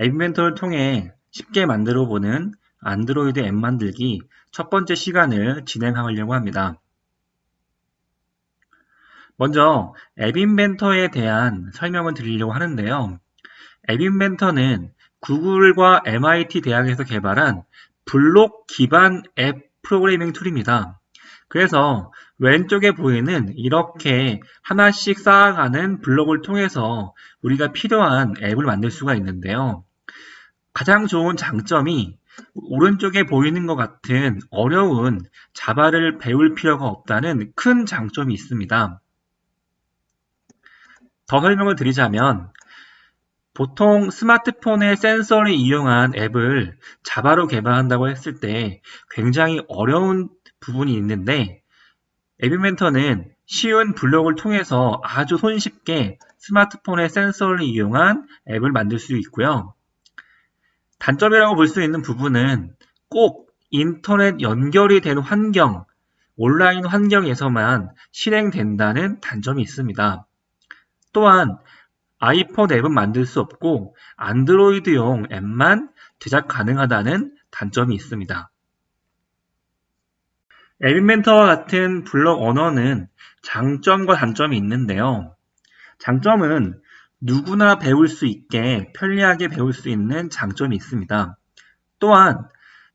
앱 인벤터를 통해 쉽게 만들어 보는 안드로이드 앱 만들기 첫 번째 시간을 진행하려고 합니다. 먼저 앱 인벤터에 대한 설명을 드리려고 하는데요. 앱 인벤터는 구글과 MIT 대학에서 개발한 블록 기반 앱 프로그래밍 툴입니다. 그래서 왼쪽에 보이는 이렇게 하나씩 쌓아가는 블록을 통해서 우리가 필요한 앱을 만들 수가 있는데요. 가장 좋은 장점이 오른쪽에 보이는 것 같은 어려운 자바를 배울 필요가 없다는 큰 장점이 있습니다. 더 설명을 드리자면 보통 스마트폰의 센서를 이용한 앱을 자바로 개발한다고 했을 때 굉장히 어려운 부분이 있는데 앱인벤터는 쉬운 블록을 통해서 아주 손쉽게 스마트폰의 센서를 이용한 앱을 만들 수 있고요. 단점이라고 볼 수 있는 부분은 꼭 인터넷 연결이 된 환경, 온라인 환경에서만 실행된다는 단점이 있습니다. 또한 아이폰 앱은 만들 수 없고 안드로이드용 앱만 제작 가능하다는 단점이 있습니다. 앱인벤터와 같은 블록 언어는 장점과 단점이 있는데요. 장점은 누구나 배울 수 있게 편리하게 배울 수 있는 장점이 있습니다. 또한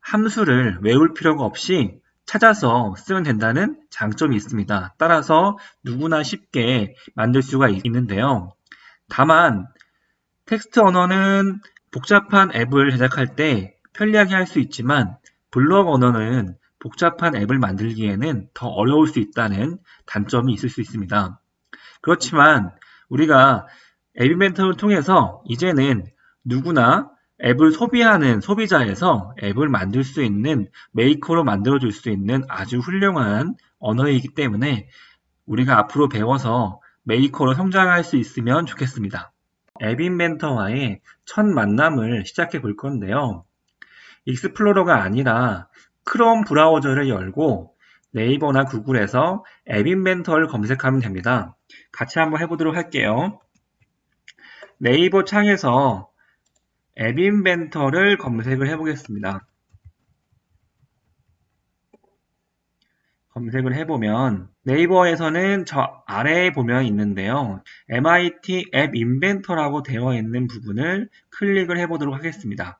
함수를 외울 필요가 없이 찾아서 쓰면 된다는 장점이 있습니다. 따라서 누구나 쉽게 만들 수가 있는데요. 다만 텍스트 언어는 복잡한 앱을 제작할 때 편리하게 할 수 있지만 블록 언어는 복잡한 앱을 만들기에는 더 어려울 수 있다는 단점이 있을 수 있습니다. 그렇지만 우리가 앱 인벤터를 통해서 이제는 누구나 앱을 소비하는 소비자에서 앱을 만들 수 있는 메이커로 만들어 줄 수 있는 아주 훌륭한 언어이기 때문에 우리가 앞으로 배워서 메이커로 성장할 수 있으면 좋겠습니다. 앱 인벤터와의 첫 만남을 시작해 볼 건데요. 익스플로러가 아니라 크롬 브라우저를 열고 네이버나 구글에서 앱 인벤터를 검색하면 됩니다. 같이 한번 해보도록 할게요. 네이버 창에서 앱 인벤터를 검색을 해 보겠습니다. 검색을 해보면 네이버에서는 저 아래에 보면 있는데요. MIT 앱 인벤터라고 되어 있는 부분을 클릭을 해보도록 하겠습니다.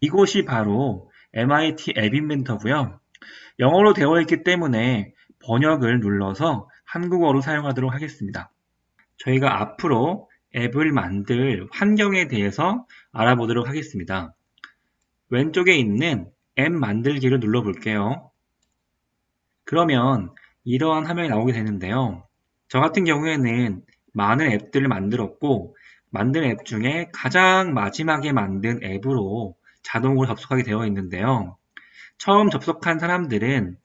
이곳이 바로 MIT 앱 인벤터고요. 영어로 되어 있기 때문에 번역을 눌러서 한국어로 사용하도록 하겠습니다. 저희가 앞으로 앱을 만들 환경에 대해서 알아보도록 하겠습니다. 왼쪽에 있는 앱 만들기를 눌러볼게요. 그러면 이러한 화면이 나오게 되는데요. 저 같은 경우에는 많은 앱들을 만들었고 만든 앱 중에 가장 마지막에 만든 앱으로 자동으로 접속하게 되어 있는데요. 처음 접속한 사람들은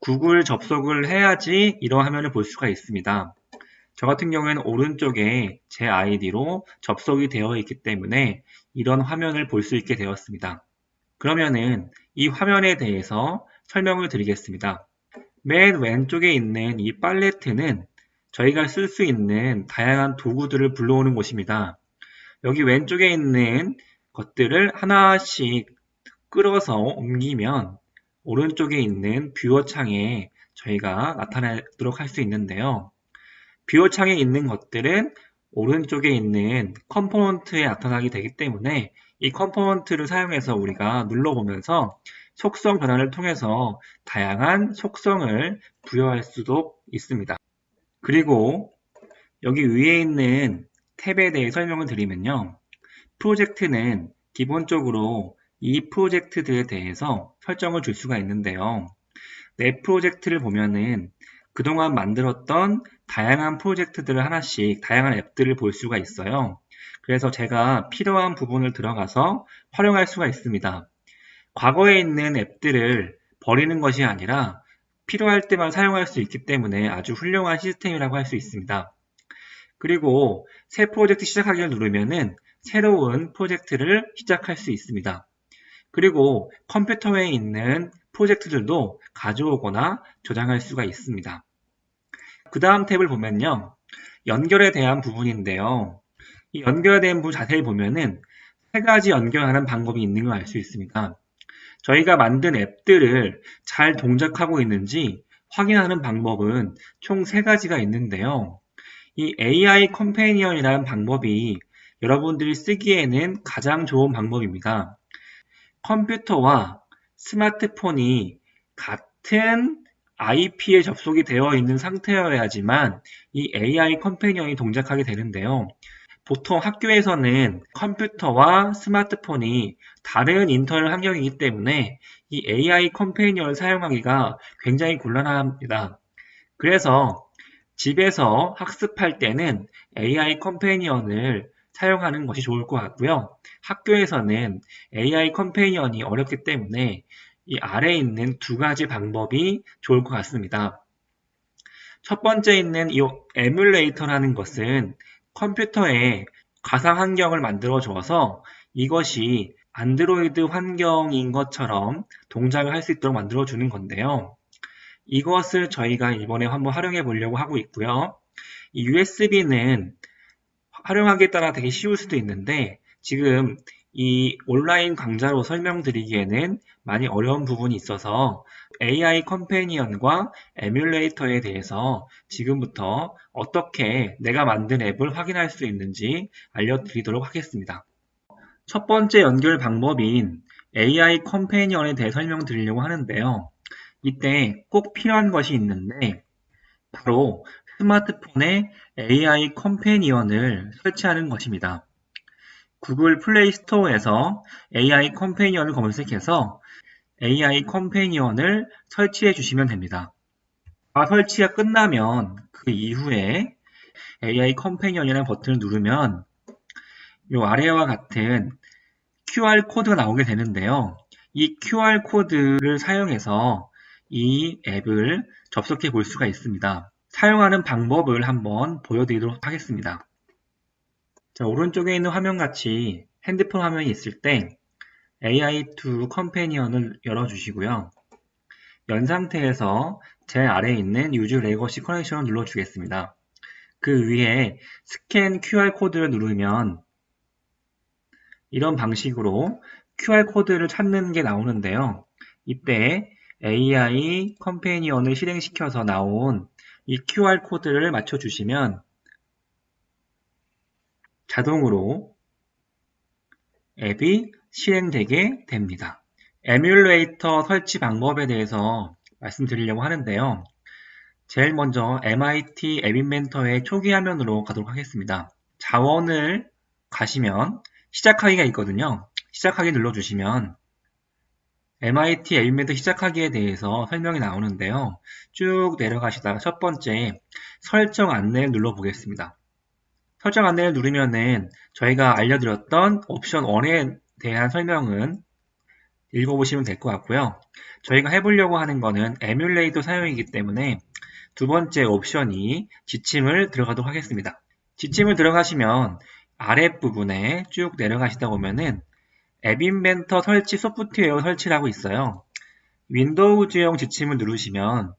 구글 접속을 해야지 이런 화면을 볼 수가 있습니다. 저 같은 경우에는 오른쪽에 제 아이디로 접속이 되어 있기 때문에 이런 화면을 볼 수 있게 되었습니다. 그러면은 이 화면에 대해서 설명을 드리겠습니다. 맨 왼쪽에 있는 이 팔레트는 저희가 쓸 수 있는 다양한 도구들을 불러오는 곳입니다. 여기 왼쪽에 있는 것들을 하나씩 끌어서 옮기면 오른쪽에 있는 뷰어 창에 저희가 나타내도록 할 수 있는데요. 뷰어 창에 있는 것들은 오른쪽에 있는 컴포넌트에 나타나게 되기 때문에 이 컴포넌트를 사용해서 우리가 눌러보면서 속성 변환을 통해서 다양한 속성을 부여할 수도 있습니다. 그리고 여기 위에 있는 탭에 대해 설명을 드리면요. 프로젝트는 기본적으로 이 프로젝트들에 대해서 설정을 줄 수가 있는데요. 내 프로젝트를 보면은 그동안 만들었던 다양한 프로젝트들을 하나씩 다양한 앱들을 볼 수가 있어요. 그래서 제가 필요한 부분을 들어가서 활용할 수가 있습니다. 과거에 있는 앱들을 버리는 것이 아니라 필요할 때만 사용할 수 있기 때문에 아주 훌륭한 시스템이라고 할 수 있습니다. 그리고 새 프로젝트 시작하기를 누르면은 새로운 프로젝트를 시작할 수 있습니다. 그리고 컴퓨터에 있는 프로젝트들도 가져오거나 저장할 수가 있습니다. 그 다음 탭을 보면요. 연결에 대한 부분인데요. 이 연결에 대한 부분 자세히 보면은 세 가지 연결하는 방법이 있는 걸 알 수 있습니다. 저희가 만든 앱들을 잘 동작하고 있는지 확인하는 방법은 총 세 가지가 있는데요. 이 AI 컴패니언이라는 방법이 여러분들이 쓰기에는 가장 좋은 방법입니다. 컴퓨터와 스마트폰이 같은 IP에 접속이 되어 있는 상태여야지만 이 AI 컴패니언이 동작하게 되는데요. 보통 학교에서는 컴퓨터와 스마트폰이 다른 인터넷 환경이기 때문에 이 AI 컴패니언을 사용하기가 굉장히 곤란합니다. 그래서 집에서 학습할 때는 AI 컴패니언을 사용하는 것이 좋을 것 같고요. 학교에서는 AI 컴패니언이 어렵기 때문에 이 아래에 있는 두 가지 방법이 좋을 것 같습니다. 첫 번째 있는 이 에뮬레이터라는 것은 컴퓨터에 가상 환경을 만들어 주어서 이것이 안드로이드 환경인 것처럼 동작을 할 수 있도록 만들어 주는 건데요. 이것을 저희가 이번에 한번 활용해 보려고 하고 있고요. 이 USB는 활용하기에 따라 되게 쉬울 수도 있는데 지금 이 온라인 강좌로 설명드리기에는 많이 어려운 부분이 있어서 AI 컴패니언과 에뮬레이터에 대해서 지금부터 어떻게 내가 만든 앱을 확인할 수 있는지 알려드리도록 하겠습니다. 첫 번째 연결 방법인 AI 컴패니언에 대해 설명드리려고 하는데요. 이때 꼭 필요한 것이 있는데 바로 스마트폰에 AI 컴패니언을 설치하는 것입니다. 구글 플레이 스토어에서 AI 컴패니언을 검색해서 AI 컴패니언을 설치해 주시면 됩니다. 아, 설치가 끝나면 그 이후에 AI 컴패니언이라는 버튼을 누르면 이 아래와 같은 QR 코드가 나오게 되는데요. 이 QR 코드를 사용해서 이 앱을 접속해 볼 수가 있습니다. 사용하는 방법을 한번 보여드리도록 하겠습니다. 자, 오른쪽에 있는 화면같이 핸드폰 화면이 있을 때 AI2 컴패니언을 열어주시고요. 연 상태에서 제일 아래에 있는 Use Legacy Connection을 눌러주겠습니다. 그 위에 스캔 QR코드를 누르면 이런 방식으로 QR코드를 찾는 게 나오는데요. 이때 AI 컴패니언을 실행시켜서 나온 이 QR코드를 맞춰주시면 자동으로 앱이 실행되게 됩니다. 에뮬레이터 설치 방법에 대해서 말씀드리려고 하는데요. 제일 먼저 MIT 앱 인벤터의 초기 화면으로 가도록 하겠습니다. 자원을 가시면 시작하기가 있거든요. 시작하기 눌러주시면 MIT 앱 인벤터 시작하기에 대해서 설명이 나오는데요. 쭉 내려가시다가 첫 번째 설정 안내를 눌러보겠습니다. 설정 안내를 누르면은 저희가 알려드렸던 옵션 1에 대한 설명은 읽어보시면 될 것 같고요. 저희가 해보려고 하는 거는 에뮬레이터 사용이기 때문에 두 번째 옵션이 지침을 들어가도록 하겠습니다. 지침을 들어가시면 아랫부분에 쭉 내려가시다 보면은 앱 인벤터 설치 소프트웨어 설치라고 있어요. 윈도우즈용 지침을 누르시면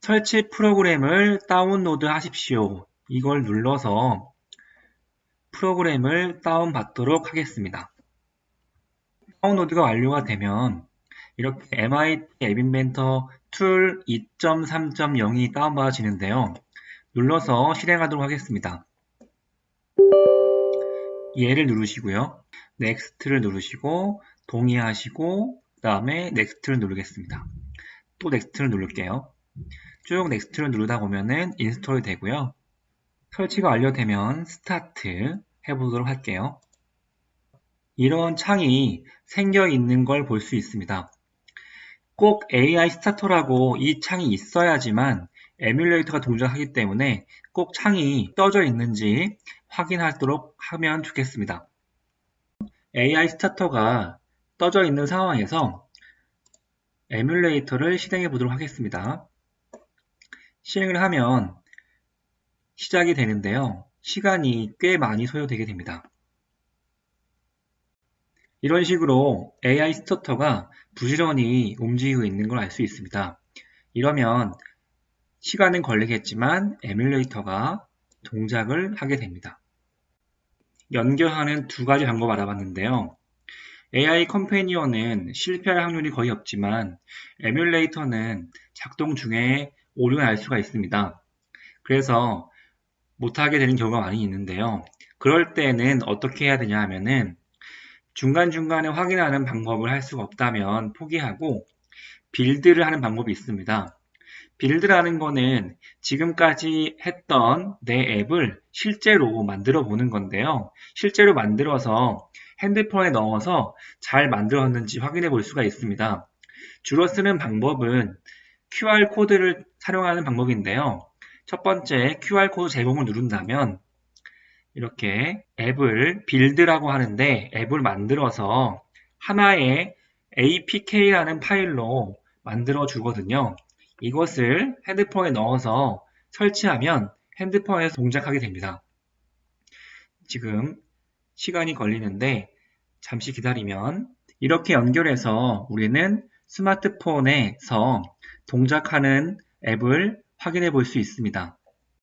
설치 프로그램을 다운로드 하십시오. 이걸 눌러서 프로그램을 다운받도록 하겠습니다. 다운로드가 완료가 되면 이렇게 MIT 앱 인벤터 툴 2.3.0이 다운받아지는데요. 눌러서 실행하도록 하겠습니다. 얘를 누르시고요. 넥스트를 누르시고 동의하시고 그 다음에 넥스트를 누르겠습니다. 또 넥스트를 누를게요. 쭉 넥스트를 누르다 보면은 인스톨이 되고요. 설치가 완료되면 스타트 해보도록 할게요. 이런 창이 생겨 있는 걸 볼 수 있습니다. 꼭 AI 스타터라고 이 창이 있어야지만 에뮬레이터가 동작하기 때문에 꼭 창이 떠져 있는지 확인하도록 하면 좋겠습니다. AI 스타터가 떠져 있는 상황에서 에뮬레이터를 실행해 보도록 하겠습니다. 실행을 하면 시작이 되는데요. 시간이 꽤 많이 소요되게 됩니다. 이런 식으로 AI 스타터가 부지런히 움직이고 있는 걸 알 수 있습니다. 이러면 시간은 걸리겠지만 에뮬레이터가 동작을 하게 됩니다. 연결하는 두 가지 방법 알아봤는데요. AI 컴패니언은 실패할 확률이 거의 없지만 에뮬레이터는 작동 중에 오류가 날 수가 있습니다. 그래서 못하게 되는 경우가 많이 있는데요. 그럴 때는 어떻게 해야 되냐 하면은 중간중간에 확인하는 방법을 할 수가 없다면 포기하고 빌드를 하는 방법이 있습니다. 빌드라는 거는 지금까지 했던 내 앱을 실제로 만들어 보는 건데요. 실제로 만들어서 핸드폰에 넣어서 잘 만들었는지 확인해 볼 수가 있습니다. 주로 쓰는 방법은 QR코드를 사용하는 방법인데요. 첫 번째 QR코드 제공을 누른다면 이렇게 앱을 빌드라고 하는데 앱을 만들어서 하나의 APK라는 파일로 만들어 주거든요. 이것을 핸드폰에 넣어서 설치하면 핸드폰에서 동작하게 됩니다. 지금 시간이 걸리는데 잠시 기다리면 이렇게 연결해서 우리는 스마트폰에서 동작하는 앱을 확인해 볼 수 있습니다.